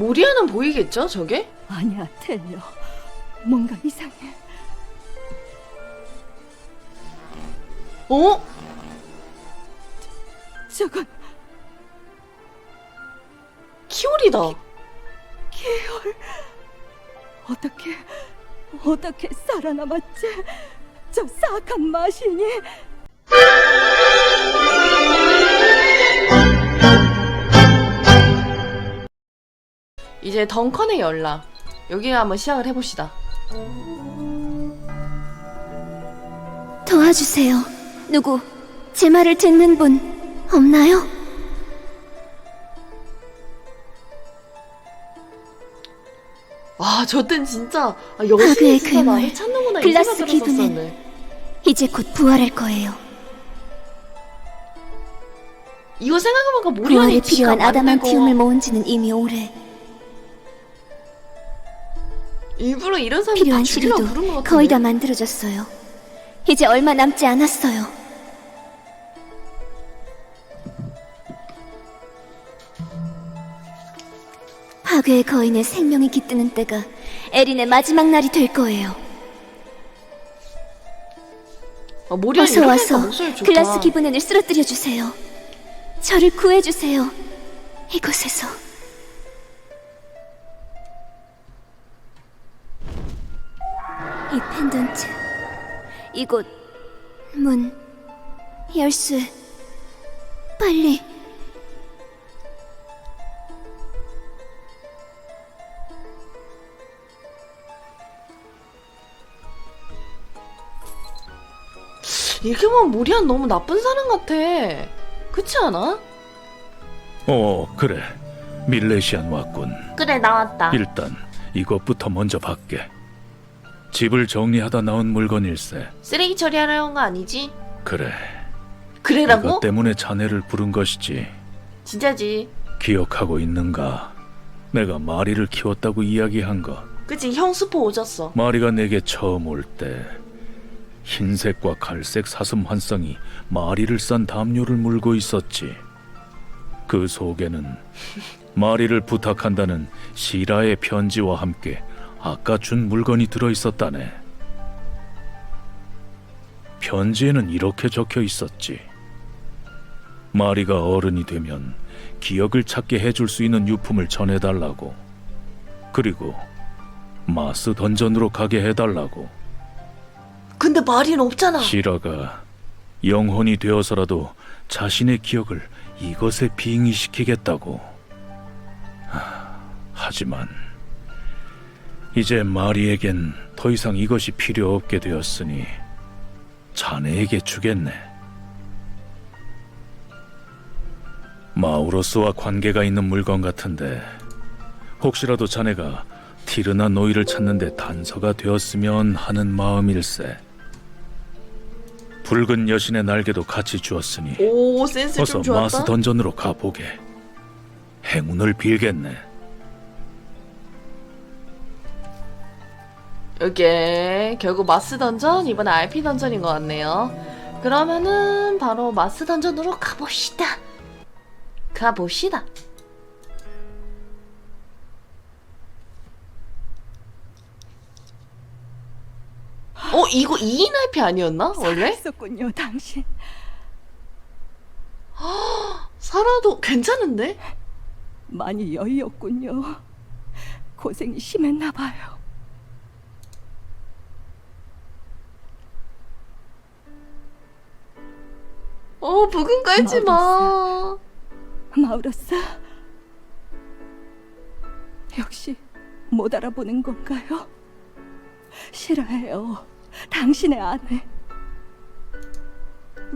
모리아는 보이겠죠, 저게? 아니야, 텔려. 뭔가 이상해. 어? 저건 키오리다. 계열. 어떻게, 어떻게 살아남았지? 저 사악한 마신이. 이제 덩컨의 연락. 여기 한번 시작을 해봅시다. 도와주세요. 누구 제 말을 듣는 분 없나요? 와, 저 땐 진짜 아, 파괴의 여신이 진짜 괴물, 나를 찾는구나 이 글라스 생각 들었었는데. 이제 곧 부활할 거예요. 이거 생각해보니까 부활에 필요한 아다만티움을 모은 지는 이미 오래. 일부러 이런 사람 다 필요한 시료도 같은데. 거의 다 만들어졌어요. 이제 얼마 남지 않았어요. 파괴의 거인의 생명이 깃드는 때가 에린의 마지막 날이 될 거예요. 아, 어서 와서. 글라스 기분을 쓰러뜨려 주세요. 저를 구해 주세요. 이곳에서 이곳 문 열쇠 빨리 이렇게 보면 모리아는 너무 나쁜 사람 같아. 그렇지 않아? 어, 그래. 밀레시안 왔군. 그래 나왔다. 일단 이것부터 먼저 받게. 집을 정리하다 나온 물건일세. 쓰레기 처리하려는 거 아니지? 그래. 그래라고? 이것 때문에 자네를 부른 것이지. 진짜지. 기억하고 있는가? 내가 마리를 키웠다고 이야기한 것. 그치 형 수포 오졌어. 마리가 내게 처음 올 때 흰색과 갈색 사슴 환상이 마리를 싼 담요를 물고 있었지. 그 속에는 마리를 부탁한다는 시라의 편지와 함께 아까 준 물건이 들어 있었다네. 편지에는 이렇게 적혀 있었지. 마리가 어른이 되면 기억을 찾게 해줄 수 있는 유품을 전해달라고. 그리고 마스 던전으로 가게 해달라고. 근데 마리는 없잖아. 시라가 영혼이 되어서라도 자신의 기억을 이것에 빙의시키겠다고. 하, 하지만 이제 마리에겐 더 이상 이것이 필요 없게 되었으니 자네에게 주겠네. 마우로스와 관계가 있는 물건 같은데 혹시라도 자네가 티르나 노이를 찾는데 단서가 되었으면 하는 마음일세. 붉은 여신의 날개도 같이 주었으니 오 센스 어서 좀 좋았다. 마스 던전으로 가보게. 행운을 빌겠네. 이게 결국 마스 던전 이번에 RP 던전인 것 같네요. 그러면은 바로 마스 던전으로 가봅시다. 가봅시다. 어 이거 2인 RP 아니었나 원래? 있었군요, 당신. 살아도 괜찮은데? 많이 여의었군요. 고생이 심했나 봐요. 어 부근 깔지 마. 마우러스. 역시 못 알아보는 건가요? 싫어해요. 당신의 아내.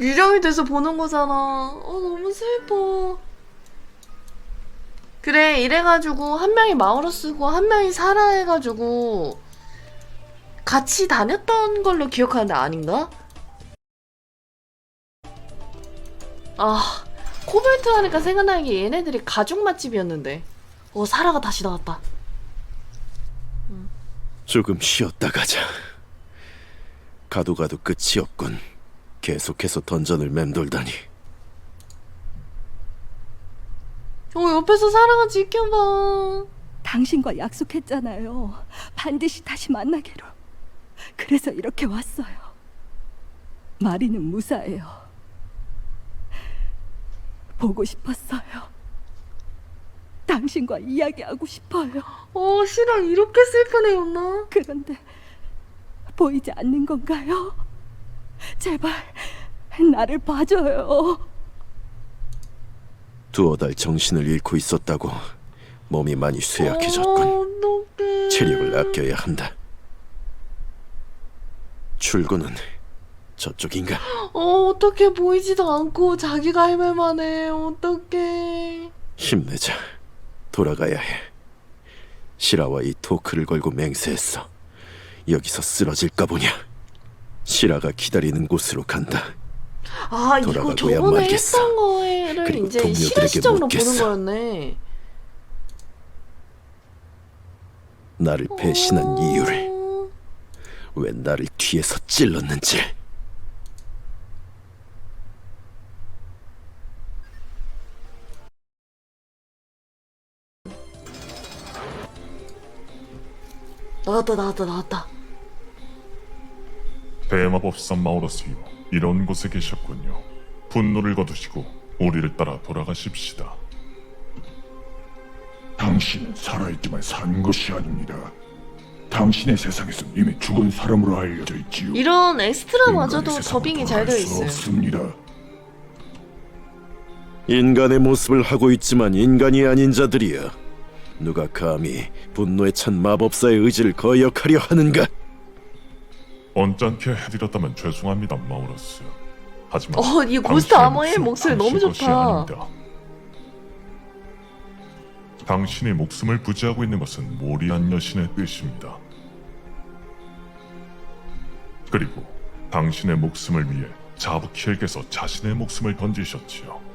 유령이 돼서 보는 거잖아. 어, 너무 슬퍼. 그래, 이래가지고, 한 명이 마우로 쓰고, 한 명이 사라 해가지고, 같이 다녔던 걸로 기억하는데 아닌가? 아, 코벨트 하니까 생각나는 게 얘네들이 가죽 맛집이었는데. 어, 사라가 다시 나왔다. 조금 쉬었다 가자. 가도 가도 끝이 없군. 계속해서 던전을 맴돌다니. 어, 옆에서 사라가 지켜봐. 당신과 약속했잖아요. 반드시 다시 만나기로. 그래서 이렇게 왔어요. 마리는 무사해요. 보고 싶었어요. 당신과 이야기하고 싶어요. 어, 실랑 이렇게 슬픈 애였나? 그런데 보이지 않는 건가요? 제발 나를 봐줘요. 두어 달 정신을 잃고 있었다고 몸이 많이 쇠약해졌군. 어. 체력을 아껴야 한다. 출구는 저쪽인가? 어, 어떻게 보이지도 않고 자기가 할 말만 해. 어떡해. 힘내자. 돌아가야 해. 시라와 이 토크를 걸고 맹세했어. 여기서 쓰러질까 보냐. 시라가 기다리는 곳으로 간다. 아, 이거 돌아가고야 저번에 말겠어. 했던 거를 그리고 이제 동료들에게 실화 시점으로 보는 묻겠어. 거였네. 나를 배신한 어. 이유를 왜 나를 뒤에서 찔렀는지. 나왔다, 나왔다, 나왔다. 대마법사 마우러스요 이런 곳에 계셨군요 분노를 거두시고 우리를 따라 돌아가십시다 당신은 살아있지만 산 것이 아닙니다. 당신의 세상에서 이미 죽은 사람으로 알려져 있지요. 이런 엑스트라마저도 인간의 세상으로 더빙이 잘 되어 돌아갈 수 있어요. 없습니다. 인간의 모습을 하고 있지만 인간이 아닌 자들이야. 누가 감히 분노에 찬 마법사의 의지를 거역하려 하는가? 언짢게 해드렸다면 죄송합니다 마우러스 하지만 어, 이 고스트 당신의 아머의 목소리 너무 당신 것이 좋다. 아닙니다. 당신의 목숨을 부지하고 있는 것은 모리안 여신의 뜻입니다. 그리고 당신의 목숨을 위해 자부키엘께서 자신의 목숨을 던지셨지요.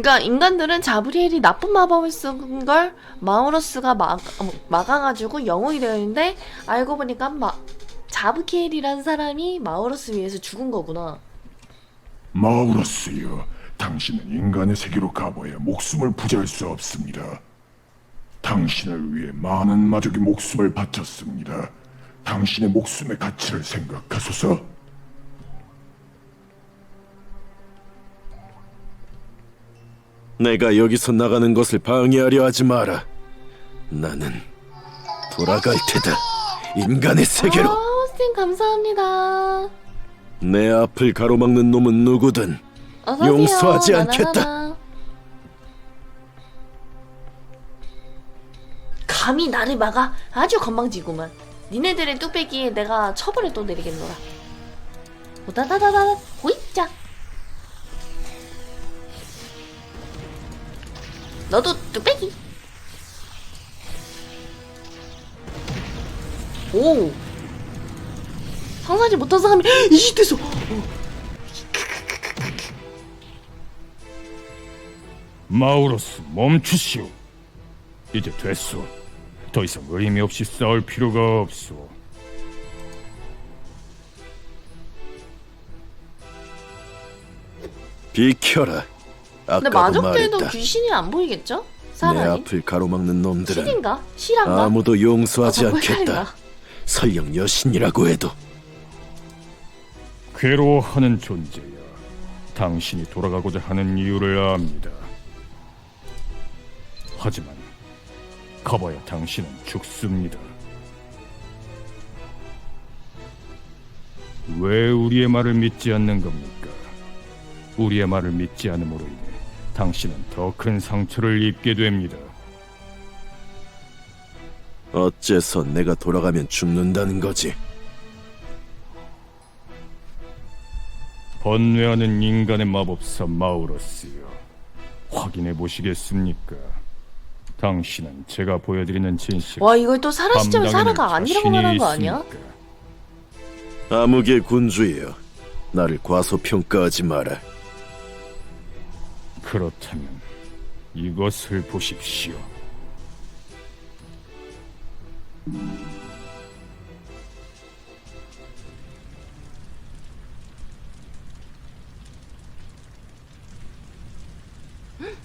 그러니까 인간들은 자브리엘이 나쁜 마법을 쓴 걸 마우러스가 막, 어, 막아가지고 영웅이 되어 있는데 알고 보니까 마, 자브키엘이라는 사람이 마우러스 위해서 죽은 거구나. 마우러스여, 당신은 인간의 세계로 가봐야 목숨을 부지할 수 없습니다. 당신을 위해 많은 마족이 목숨을 바쳤습니다. 당신의 목숨의 가치를 생각하소서. 내가 여기서 나가는 것을 방해하려 하지 마라. 나는 돌아갈 테다. 인간의 세계로. 아, 호스팅 감사합니다. 내 앞을 가로막는 놈은 누구든 어서 오세요. 용서하지 않겠다. 나나나나. 감히 나를 막아 아주 건방지구만. 니네들의 뚝배기에 내가 처벌을 또 내리겠노라. 오다다다다 호이자. 너도 뚝배기. 오. 상상하지 못한 사람이 이 시대에서 마우로스 멈추시오. 이제 됐소. 더 이상 의미 없이 싸울 필요가 없소. 비켜라. 근데 아까도 마족들도 말했다. 귀신이 안 보이겠죠? 내 사람이 앞을 가로막는 놈들은 실인가? 실한가? 아무도 용서하지 아, 않겠다. 헷갈린다. 설령 여신이라고 해도 괴로워하는 존재야. 당신이 돌아가고자 하는 이유를 압니다. 하지만 가봐야 당신은 죽습니다. 왜 우리의 말을 믿지 않는 겁니까? 우리의 말을 믿지 않음으로 인해 당신은 더 큰 상처를 입게 됩니다. 어째서 내가 돌아가면 죽는다는 거지? 번뇌하는 인간의 마법사 마우러스요. 확인해 보시겠습니까? 당신은 제가 보여드리는 진실. 와 이걸 또 사라 시점에 감당해낼 사라가 아니라고 말한 거 아니야? 암흑의 군주여, 나를 과소평가하지 마라. 그렇다면 이것을 보십시오.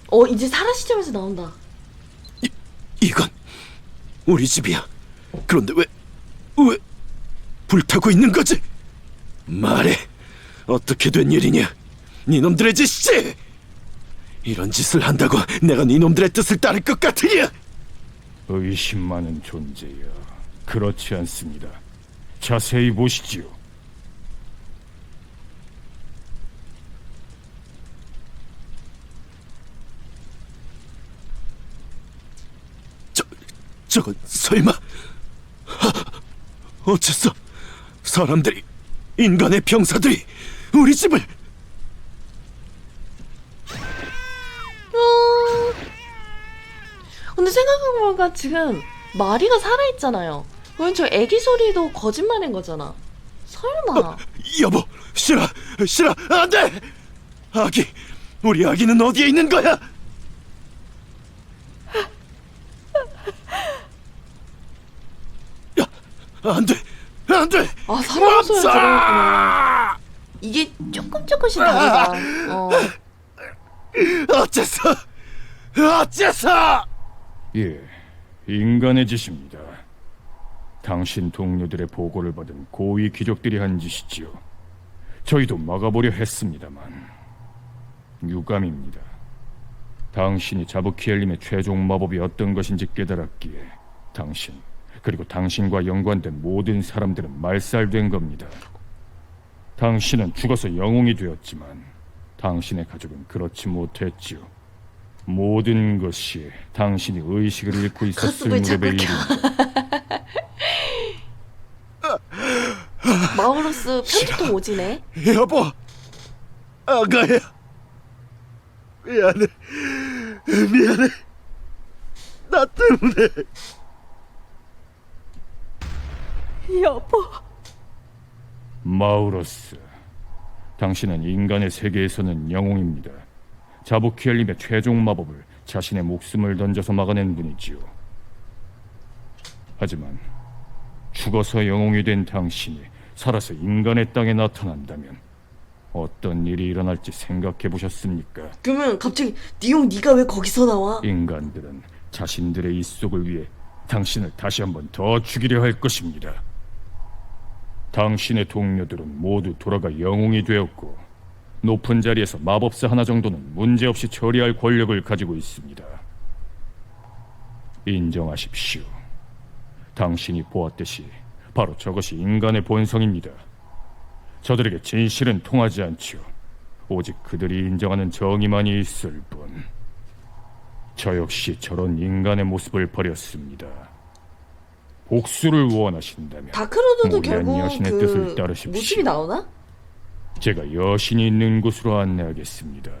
어 이제 사라 시점에서 나온다. 이건 우리 집이야. 그런데 왜, 왜 불타고 있는 거지? 말해. 어떻게 된 일이냐? 니놈들의 짓이! 이런 짓을 한다고 내가 니놈들의 뜻을 따를 것 같으냐? 의심 많은 존재야. 그렇지 않습니다. 자세히 보시지요. 저, 저건 설마? 하, 어째서 사람들이, 인간의 병사들이 우리 집을 근데 생각해보니까 지금 마리가 살아있잖아요. 그럼 저 애기 소리도 거짓말인 거잖아. 설마. 여보, 싫어, 싫어, 안 돼! 아기, 우리 아기는 어디에 있는 거야? 야, 안 돼, 안 돼! 아, 사람 소리 들어있구나. 이게 조금 조금씩 다르다. 어. 어째서, 어째서! 예, 인간의 짓입니다. 당신 동료들의 보고를 받은 고위 귀족들이 한 짓이지요. 저희도 막아보려 했습니다만 유감입니다. 당신이 자부키엘님의 최종 마법이 어떤 것인지 깨달았기에 당신 그리고 당신과 연관된 모든 사람들은 말살된 겁니다. 당신은 죽어서 영웅이 되었지만 당신의 가족은 그렇지 못했지요. 모든 것이 당신이 의식을 잃고 있었을 가슴을 무렵의 자꾸 일입니다. 마우로스 편집도 오지네. 여보, 아가야, 미안해, 미안해, 나 때문에. 여보, 마우로스, 당신은 인간의 세계에서는 영웅입니다. 자부키엘님의 최종 마법을 자신의 목숨을 던져서 막아낸 분이지요. 하지만 죽어서 영웅이 된 당신이 살아서 인간의 땅에 나타난다면 어떤 일이 일어날지 생각해 보셨습니까? 그러면 갑자기 니용 니가 왜 거기서 나와? 인간들은 자신들의 입속을 위해 당신을 다시 한번 더 죽이려 할 것입니다. 당신의 동료들은 모두 돌아가 영웅이 되었고 높은 자리에서 마법사 하나 정도는 문제없이 처리할 권력을 가지고 있습니다. 인정하십시오. 당신이 보았듯이 바로 저것이 인간의 본성입니다. 저들에게 진실은 통하지 않지요. 오직 그들이 인정하는 정의만이 있을 뿐. 저 역시 저런 인간의 모습을 버렸습니다. 복수를 원하신다면 다크로드도 무리한 결국 여신의 그 뜻을 따르십시오. 모습이 나오나? 제가 여신이 있는 곳으로 안내하겠습니다.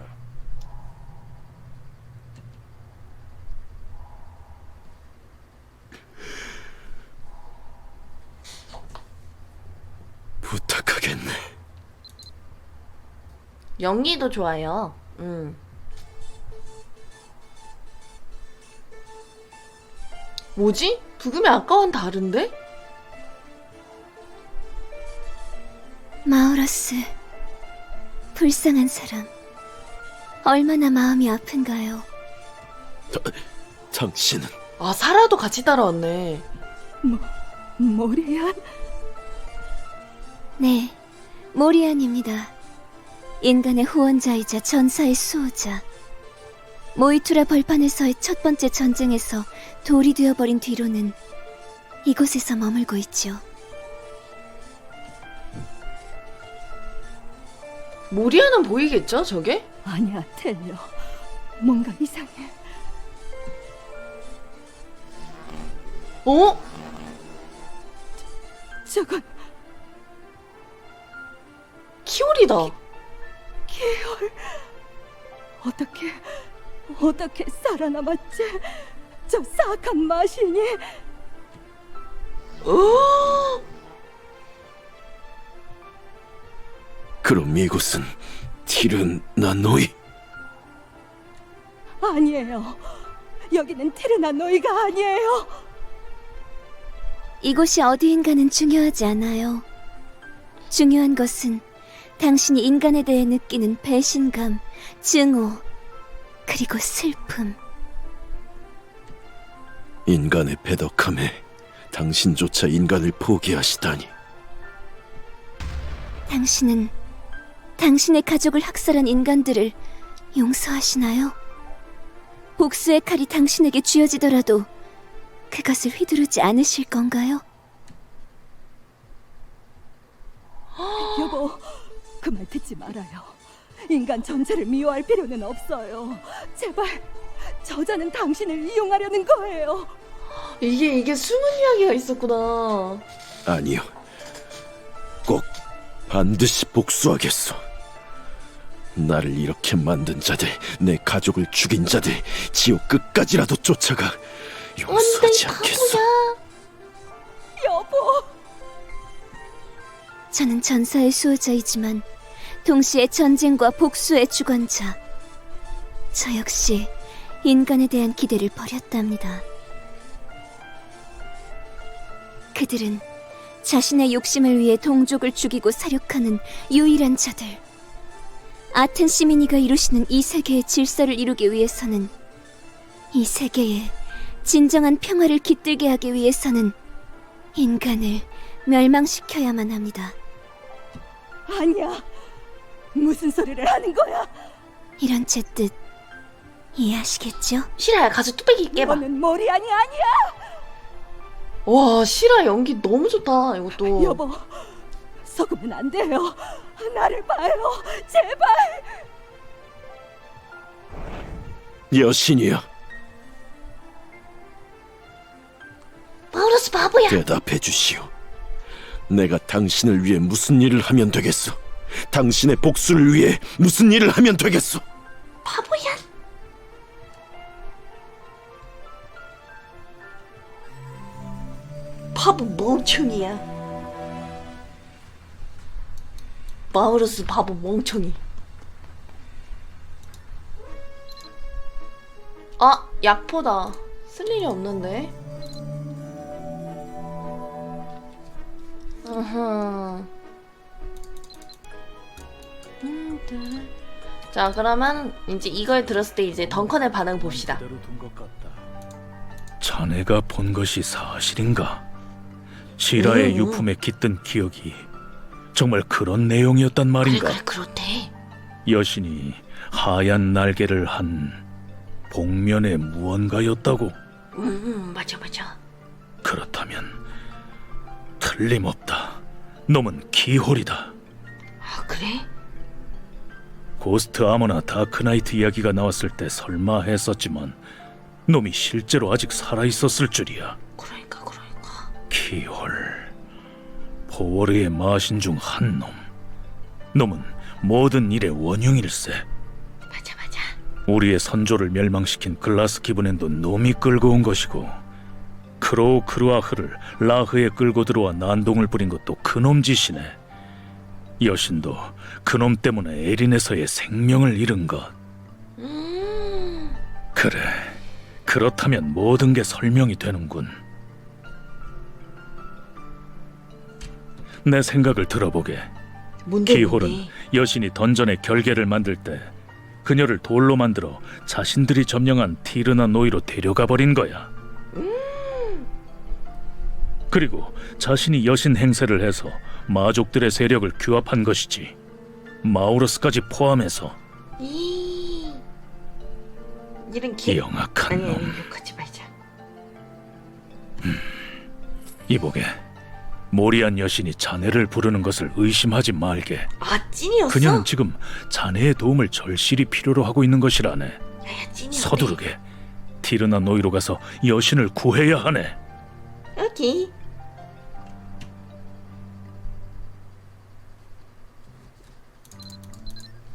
부탁하겠네. 연기도 좋아요. 음. 뭐지? 부금이 아까와는 다른데? 마우러스, 불쌍한 사람. 얼마나 마음이 아픈가요? 당신은 아, 사라도 같이 따라왔네. 모리안? 네, 모리안입니다. 인간의 후원자이자 전사의 수호자. 모이투라 벌판에서의 첫 번째 전쟁에서 돌이 되어버린 뒤로는 이곳에서 머물고 있죠. 모리아는 보이겠죠, 저게? 아니야, 텔려. 뭔가 이상해. 어? 저건 키오리다. 어떻게, 어떻게 살아남았지? 저 사악한 마신이 어? 그럼 이곳은 티르나노이? 아니에요. 여기는 테르나 노이가 아니에요. 이곳이 어디인가는 중요하지 않아요. 중요한 것은 당신이 인간에 대해 느끼는 배신감, 증오, 그리고 슬픔. 인간의 배덕함에 당신조차 인간을 포기하시다니. 당신은 당신의 가족을 학살한 인간들을 용서하시나요? 복수의 칼이 당신에게 쥐어지더라도 그것을 휘두르지 않으실 건가요? 여보, 그 말 듣지 말아요. 인간 전체를 미워할 필요는 없어요. 제발, 저자는 당신을 이용하려는 거예요. 이게 이게 숨은 이야기가 있었구나. 아니요. 꼭 반드시 복수하겠소. 나를 이렇게 만든 자들, 내 가족을 죽인 자들, 지옥 끝까지라도 쫓아가 용서하지 않겠소. 여보, 저는 전사의 수호자이지만 동시에 전쟁과 복수의 주관자. 저 역시 인간에 대한 기대를 버렸답니다. 그들은 자신의 욕심을 위해 동족을 죽이고 사륙하는 유일한 자들. 아텐 시미니가 이루시는 이 세계의 질서를 이루기 위해서는 이 세계에 진정한 평화를 깃들게 하기 위해서는 인간을 멸망시켜야만 합니다. 아니야. 무슨 소리를 하는 거야? 이런 제 뜻 이해하시겠죠? 실화야 가서 뚝배기 깨봐. 너는 모리안이 아니야. 와 실화 연기 너무 좋다 이것도. 여보, 속으면 안 돼요. 나를 봐요, 제발. 여신이여, 마우러스 바보야. 대답해 주시오. 내가 당신을 위해 무슨 일을 하면 되겠소? 당신의 복수를 위해 무슨 일을 하면 되겠소? 바보야. 바보 멍청이야. 마우러스 바보 멍청이. 아, 약포다. 쓸 일이 없는데. 자, 그러면 이제 이걸 들었을 때 이제 덩컨의 반응 봅시다. 자네가 본 것이 사실인가? 시라의 음. 유품에 깃든 기억이 정말 그런 내용이었단 말인가? 그래, 그렇대. 여신이 하얀 날개를 한 복면의 무언가였다고? 음, 맞아, 맞아. 그렇다면 틀림없다. 놈은 키홀이다. 아, 그래? 고스트 아머나 다크나이트 이야기가 나왔을 때 설마 했었지만 놈이 실제로 아직 살아 있었을 줄이야. 키홀 포워르의 마신 중 한 놈. 놈은 모든 일의 원흉일세. 맞아, 맞아. 우리의 선조를 멸망시킨 글라스 기브넨도 놈이 끌고 온 것이고 크로우 크루아흐를 라흐에 끌고 들어와 난동을 부린 것도 그놈 짓이네. 여신도 그놈 때문에 에린에서의 생명을 잃은 것. 음, 그래. 그렇다면 모든 게 설명이 되는군. 내 생각을 들어보게. 기홀은 뭔데? 여신이 던전의 결계를 만들 때 그녀를 돌로 만들어 자신들이 점령한 티르나 노이로 데려가 버린 거야. 그리고 자신이 여신 행세를 해서 마족들의 세력을 규합한 것이지. 마우러스까지 포함해서 이... 이런 기... 영악한 아니, 놈. 아니, 욕하지 말자. 이보게. 모리안 여신이 자네를 부르는 것을 의심하지 말게. 아, 찐이었어? 그녀는 지금 자네의 도움을 절실히 필요로 하고 있는 것이라네. 야야, 찐이었대. 서두르게. 티르나 노이로 가서 여신을 구해야 하네. 여기.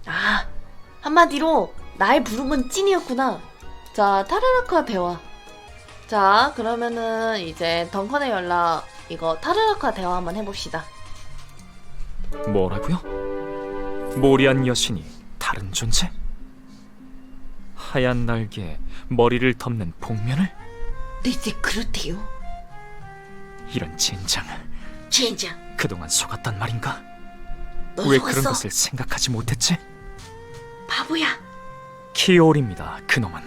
아, 한마디로 날 부른 건 찐이었구나. 자, 타르라카 대화. 자, 그러면은 이제 덩컨의 연락 이거 타르라카 대화 한번 해봅시다. 뭐라고요? 모리안 여신이 다른 존재? 하얀 날개에 머리를 덮는 복면을? 네, 이제 그렇대요. 이런 젠장 진짜. 그동안 속았단 말인가? 너왜 속았어. 그런 것을 생각하지 못했지? 바보야. 키올입니다 그놈은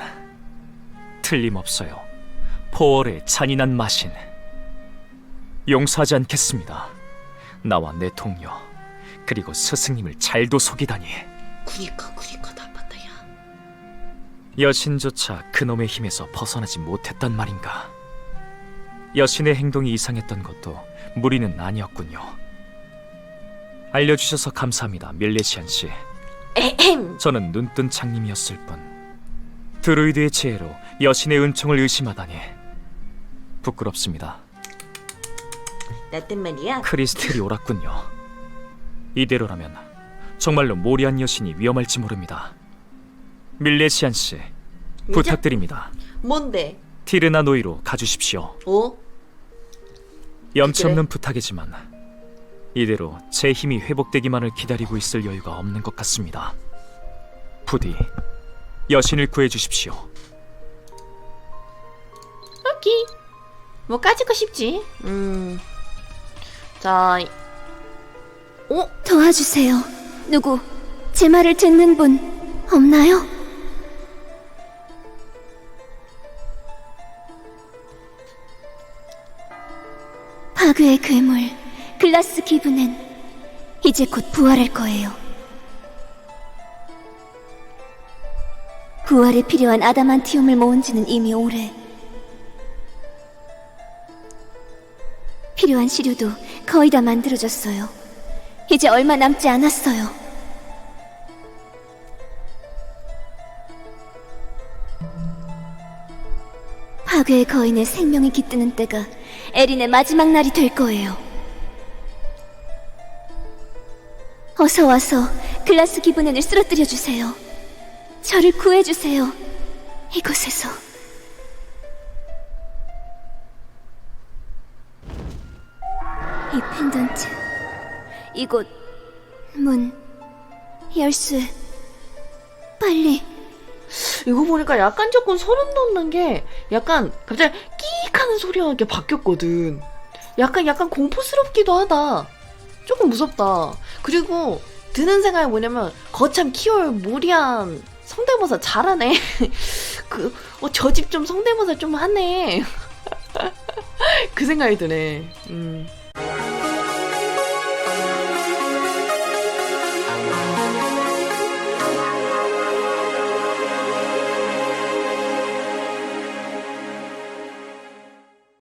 틀림없어요 포월의 잔인한 마신. 용서하지 않겠습니다. 나와 내 동료 그리고 스승님을 잘도 속이다니. 그니까 그니까 나빴다 야. 여신조차 그놈의 힘에서 벗어나지 못했단 말인가. 여신의 행동이 이상했던 것도 무리는 아니었군요. 알려주셔서 감사합니다, 밀레시안 씨. 에헴. 저는 눈뜬 창님이었을 뿐 드루이드의 지혜로 여신의 은총을 의심하다니 부끄럽습니다. 나땐 말이야. 크리스텔이 옳았군요. 이대로라면 정말로 모리안 여신이 위험할지 모릅니다. 밀레시안 씨 부탁드립니다. 뭔데? 티르나 노이로 가주십시오. 어? 염치? 없는 부탁이지만 이대로 제 힘이 회복되기만을 기다리고 있을 여유가 없는 것 같습니다. 부디 여신을 구해 주십시오. 오케이. 뭐 까짓 거 쉽지. 음. 자. 이- 어? 도와주세요. 누구 제 말을 듣는 분 없나요? 파괴의 괴물 글라스 기분은 이제 곧 부활할 거예요. 부활에 필요한 아다만티움을 모은 지는 이미 오래. 필요한 시료도 거의 다 만들어졌어요. 이제 얼마 남지 않았어요. 파괴의 거인의 생명이 깃드는 때가 에린의 마지막 날이 될 거예요. 어서 와서 글라스 기분을 쓰러뜨려 주세요. 저를 구해 주세요. 이곳에서. 이 펜던트, 이곳 문 열쇠. 빨리 이거 보니까 약간 조금 소름 돋는 게 약간 갑자기 끼익 하는 소리가 이렇게 바뀌었거든. 약간 약간 공포스럽기도 하다. 조금 무섭다. 그리고 드는 생각이 뭐냐면 거참 키올 모리안 성대모사 잘하네. 그, 어, 저 집 좀 성대모사 좀 하네. 그 생각이 드네. 음.